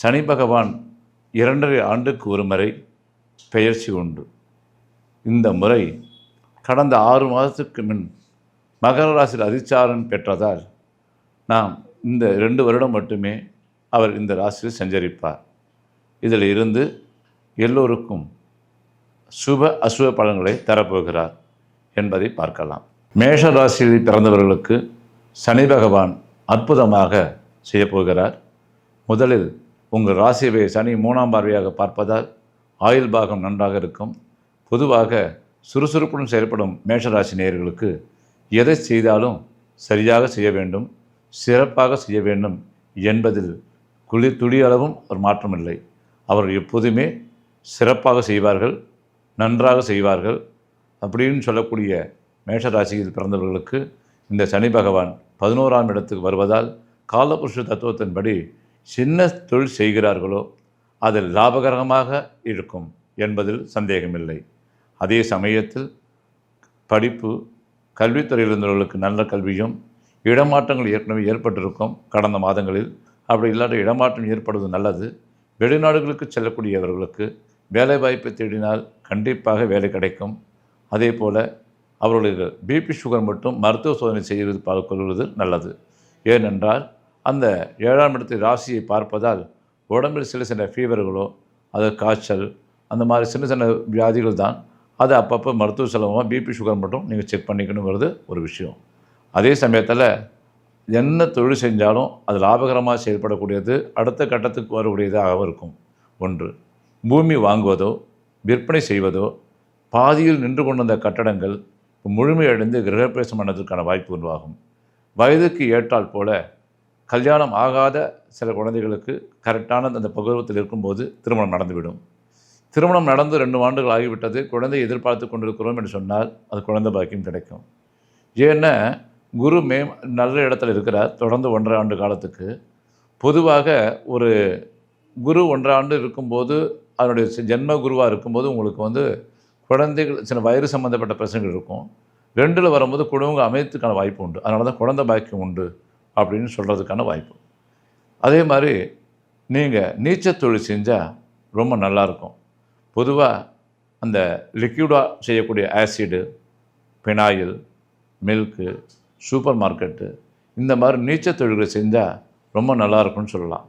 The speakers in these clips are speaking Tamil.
சனி பகவான் இரண்டரை ஆண்டுக்கு ஒரு முறை பெயர்ச்சி உண்டு. இந்த முறை கடந்த ஆறு மாதத்துக்கு முன் மகர ராசியில் அதிச்சாரன் பெற்றதால் நாம் இந்த ரெண்டு வருடம் மட்டுமே அவர் இந்த ராசியில் சஞ்சரிப்பார். இதில் இருந்து எல்லோருக்கும் சுப அசுப பலன்களை தரப்போகிறார் என்பதை பார்க்கலாம். மேஷ ராசியில் பிறந்தவர்களுக்கு சனி பகவான் அற்புதமாக செய்யப்போகிறார். முதலில் உங்கள் ராசியை சனி மூணாம் பார்வையாக பார்ப்பதால் ஆயுள் பாகம் நன்றாக இருக்கும். பொதுவாக சுறுசுறுப்புடன் செயல்படும் மேஷராசி நேயர்களுக்கு எதை செய்தாலும் சரியாக செய்ய வேண்டும் சிறப்பாக செய்ய வேண்டும் என்பதில் குளி துளியளவும் ஒரு மாற்றமில்லை அவர்கள் எப்போதுமே சிறப்பாக செய்வார்கள் நன்றாக செய்வார்கள் அப்படின்னு சொல்லக்கூடிய மேஷராசியில் பிறந்தவர்களுக்கு இந்த சனி பகவான் பதினோராம் இடத்துக்கு வருவதால் காலபுருஷ தத்துவத்தின்படி சின்ன தொழில் செய்கிறார்களோ அது லாபகரமாக இருக்கும் என்பதில் சந்தேகமில்லை. அதே சமயத்தில் படிப்பு கல்வித்துறையில் இருந்தவர்களுக்கு நல்ல கல்வியும் இடமாற்றங்கள் ஏற்கனவே ஏற்பட்டிருக்கும் கடந்த மாதங்களில். அப்படி இல்லாத இடமாற்றம் ஏற்படுவது நல்லது. வெளிநாடுகளுக்கு செல்லக்கூடியவர்களுக்கு வேலை வாய்ப்பை தேடினால் கண்டிப்பாக வேலை கிடைக்கும். அதே போல் அவர்களுக்கு பிபி சுகர் மட்டும் மருத்துவ சோதனை செய்வது பார்க்கொள்வது நல்லது. ஏனென்றால் அந்த ஏழாம் இடத்து ராசியை பார்ப்பதால் உடம்பில் சில சில ஃபீவர்களோ அது காய்ச்சல் அந்த மாதிரி சின்ன சின்ன வியாதிகள் தான். அது அப்பப்போ மருத்துவ செலவாக பிபி சுகர் மட்டும் நீங்கள் செக் பண்ணிக்கணுங்கிறது ஒரு விஷயம். அதே சமயத்தில் என்ன தொழில் செஞ்சாலும் அது லாபகரமாக செயல்படக்கூடியது அடுத்த கட்டத்துக்கு வரக்கூடியதாக இருக்கும். ஒன்று பூமி வாங்குவதோ விற்பனை செய்வதோ பாதியில் நின்று கொண்டிருந்த கட்டடங்கள் முழுமையடைந்து கிரகப்பிரவேசம் பண்ணதற்கான வாய்ப்பு உருவாகும். வயதுக்கு ஏற்றால் போல கல்யாணம் ஆகாத சில குழந்தைகளுக்கு கரெக்டான அந்த பகுவத்தில் இருக்கும்போது திருமணம் நடந்துவிடும். திருமணம் நடந்து ரெண்டு ஆண்டுகள் ஆகிவிட்டது. குழந்தை எதிர்பார்த்து கொண்டிருக்கிறோம் என்று சொன்னால் அது குழந்தை பாக்கியம் கிடைக்கும். ஏன்னா குரு மே நல்ல இடத்துல இருக்கிறார். தொடர்ந்து ஒன்றரை ஆண்டு காலத்துக்கு. பொதுவாக ஒரு குரு ஒன்றரை ஆண்டு இருக்கும்போது அதனுடைய ஜென்ம குருவாக இருக்கும்போது உங்களுக்கு வந்து குழந்தைகள் சில வயிறு சம்மந்தப்பட்ட பிரச்சனைகள் இருக்கும். ரெண்டில் வரும்போது குடும்பங்கள் அமைத்துக்கான வாய்ப்பு உண்டு. அதனால தான் குழந்தை பாக்கியம் உண்டு. அப்படின்னு சொல்கிறதுக்கான வாய்ப்பு. அதே மாதிரி நீங்கள் நீச்சல் தொழில் செஞ்சால் ரொம்ப நல்லாயிருக்கும். பொதுவாக அந்த லிக்யூடாக செய்யக்கூடிய acid phenyl milk super market இந்த மாதிரி நீச்சல் தொழில்களை செஞ்சால் ரொம்ப நல்லா இருக்கும்னு சொல்லலாம்.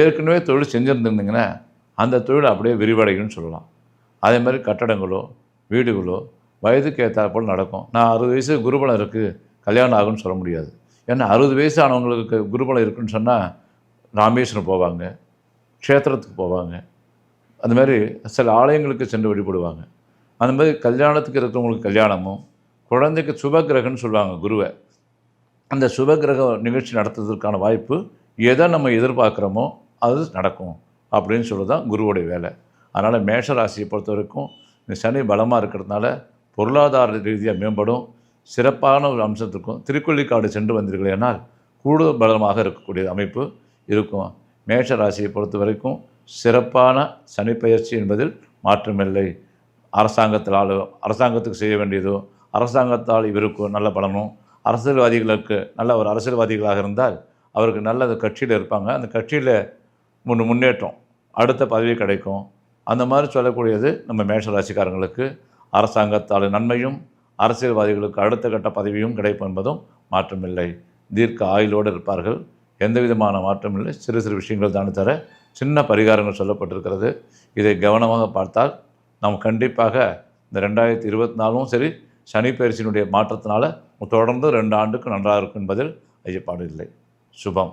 ஏற்கனவே தொழில் செஞ்சுருந்துருந்தீங்கன்னா அந்த தொழில் அப்படியே விரிவடையும்னு சொல்லலாம். அதே மாதிரி கட்டடங்களோ வீடுகளோ வயதுக்கு ஏற்றாற்போல் நடக்கும். நான் அறுபது வயசு குருபலம் இருக்குது கல்யாணம் ஆகும்னு சொல்ல முடியாது. ஏன்னா அறுபது வயசு ஆனவங்களுக்கு குருபலம் இருக்குன்னு சொன்னால் ராமேஸ்வரம் போவாங்க க்ஷேத்திரத்துக்கு போவாங்க. அந்த மாதிரி சில ஆலயங்களுக்கு சென்று வழிபடுவாங்க. அந்த மாதிரி கல்யாணத்துக்கு இருக்கிறவங்களுக்கு கல்யாணமும் குழந்தைக்கு சுபகிரகன்னு சொல்லுவாங்க குருவை. அந்த சுபகிரக நிகழ்ச்சி நடத்துறதுக்கான வாய்ப்பு எதை நம்ம எதிர்பார்க்குறோமோ அது நடக்கும் அப்படின்னு சொல்லி தான் குருவுடைய வேலை. அதனால் மேஷராசியை பொறுத்த வரைக்கும் இந்த சனி பலமாக இருக்கிறதுனால பொருளாதார ரீதியாக மேம்படும். சிறப்பான ஒரு அம்சத்திற்கும் திருக்கொள்ளிக்காடு சென்று வந்தீர்களேனால் கூடுதல் பலமாக இருக்கக்கூடிய அமைப்பு இருக்கும். மேஷ ராசியை பொறுத்த வரைக்கும் சிறப்பான சனி பயிற்சி என்பதில் மாற்றமில்லை. அரசாங்கத்தினாலோ அரசாங்கத்துக்கு செய்ய வேண்டியதோ அரசாங்கத்தால் இவருக்கு நல்ல பலனும் அரசியல்வாதிகளுக்கு நல்ல ஒரு அரசியல்வாதிகளாக இருந்தால் அவருக்கு நல்ல கட்சியில் இருப்பாங்க. அந்த கட்சியில் முன் முன்னேற்றம் அடுத்த பதவி கிடைக்கும். அந்த மாதிரி சொல்லக்கூடியது நம்ம மேஷராசிக்காரங்களுக்கு அரசாங்கத்தால் நன்மையும் அரசியல்வாதிகளுக்கு அடுத்த கட்ட பதவியும் கிடைக்கும் என்பதும் மாற்றமில்லை. தீர்க்க ஆயுளோடு இருப்பார்கள். எந்த விதமான மாற்றமும் இல்லை. சிறு சிறு விஷயங்கள் தானே தர சின்ன பரிகாரங்கள் சொல்லப்பட்டிருக்கிறது. இதை கவனமாக பார்த்தால் நாம் கண்டிப்பாக இந்த ரெண்டாயிரத்தி இருபத்தி நாலும் சரி சனி பயிற்சியினுடைய மாற்றத்தினால தொடர்ந்து ரெண்டு ஆண்டுக்கு நன்றாக இருக்கும் என்பதில் ஐயப்பாடு இல்லை. சுபம்.